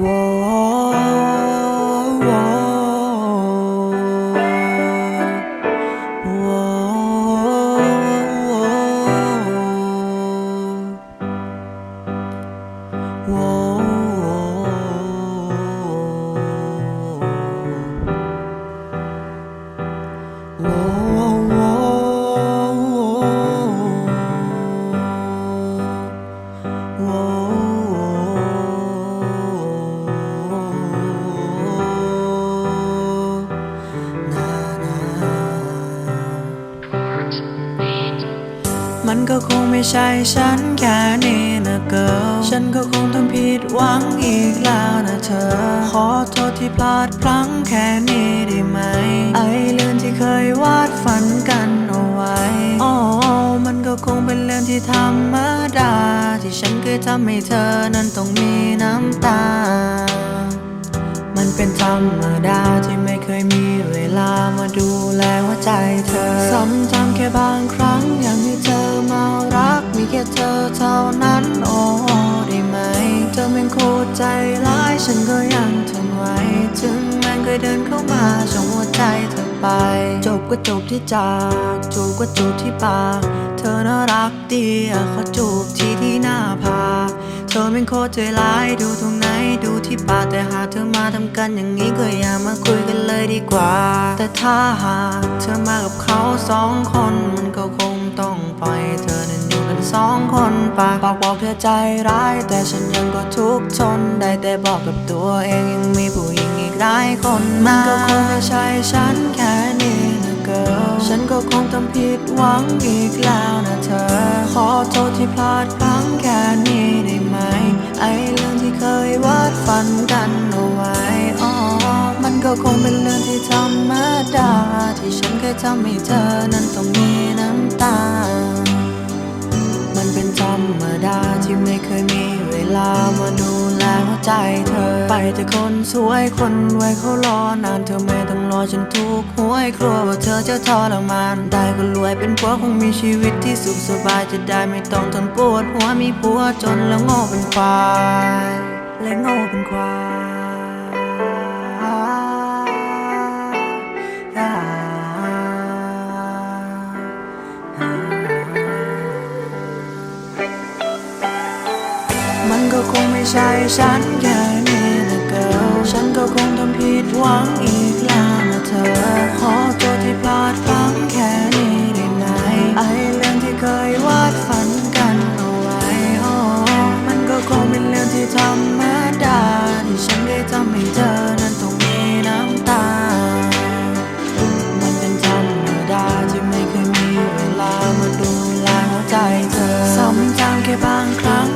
ว้ มันก็คงไม่ใช่ฉันแค่นี้นะเกิลฉันก็คงทำผิดหวังอีกแล้วนะเธอ ขอโทษที่พลาดพลั้งแค่นี้ได้ไหม ไอ้เรื่องที่เคยวาดฝันกันเอาไว้อ๋อมันก็คงเป็นเรื่องที่ธรรมดา ที่ฉันเคยทำให้เธอนั้นต้องมีน้ำตา มันเป็นธรรมดาที่ไม่เคยมีเวลามาดูแลหัวใจเธอซ้ำจำแค่บางครั้ง ค่เธอเท่านั้นโอ้ได้ไหม เธอเป็นโคตรใจร้ายฉันก็ยังทนไว้ ถึงแม้เคยเดินเข้ามาช่องหัวใจเธอไป จบก็จบที่จากจูบก็จูบที่ปากเธอน่ารักดีอะขอจูบที่ที่หน้าผากเธอเป็นโคตรใจร้ายดูตรงไหนดูที่ปากแต่หากเธอมาทำกันอย่างนี้ก็อย่ามาคุยกันเลยดีกว่า แต่ถ้าหากเธอมากับเขาสองคนมันก็คงต้องปล่อยเธอ คนปากปากบอกเธอใจร้าย แต่ฉันยังก็ทุกข์ทนได้แต่บอกกับตัวเองยังมีผู้หญิงอีกหลายคนมันก็คงไม่ใช่ฉันแค่นี้นะเกิลฉันก็คงทำผิดหวังอีกแล้วนะเธอ ขอโทษที่พลาดพลั้งแค่นี้ได้ไหม ไอ้เรื่องที่เคยวาดฝันกันเอาไว้อ๋อมันก็คงเป็นเรื่องที่ธรรมดาที่ฉันเคยทำให้เธอนั้นต้องมีน้ำตา เป็นธรรมดาที่ไม่เคยมีเวลามาดูแลหัวใจเธอ ไปแต่คนสวยคนรวยเขารอนานเธอไม่ต้องรอจนทุกหวยกลัวว่าเธอจะทรมาน ได้ก็รวยเป็นผัวคงมีชีวิตที่สุขสบายจะได้ไม่ต้องทนปวดหัวมีผัวจนแล้วโง่เป็นควายและโง่เป็นควาย ใช่ฉันแค่นี้นะเกิลฉันก็คงทำผิดหวังอีกแล้วนะเธอ ขอโทษที่พลาดฟังแค่นี้ได้ไหมไอเรื่องที่เคยวาดฝันกันเอาไว้โอ้มันก็คงเป็นเรื่องที่ธรรมดาที่ฉันได้ทำให้เธอนั้นต้องมีน้ำตา มันเป็นธรรมดาที่ไม่เคยมีเวลามาดูแลหัวใจเธอซ้ำจำแค่บางครั้ง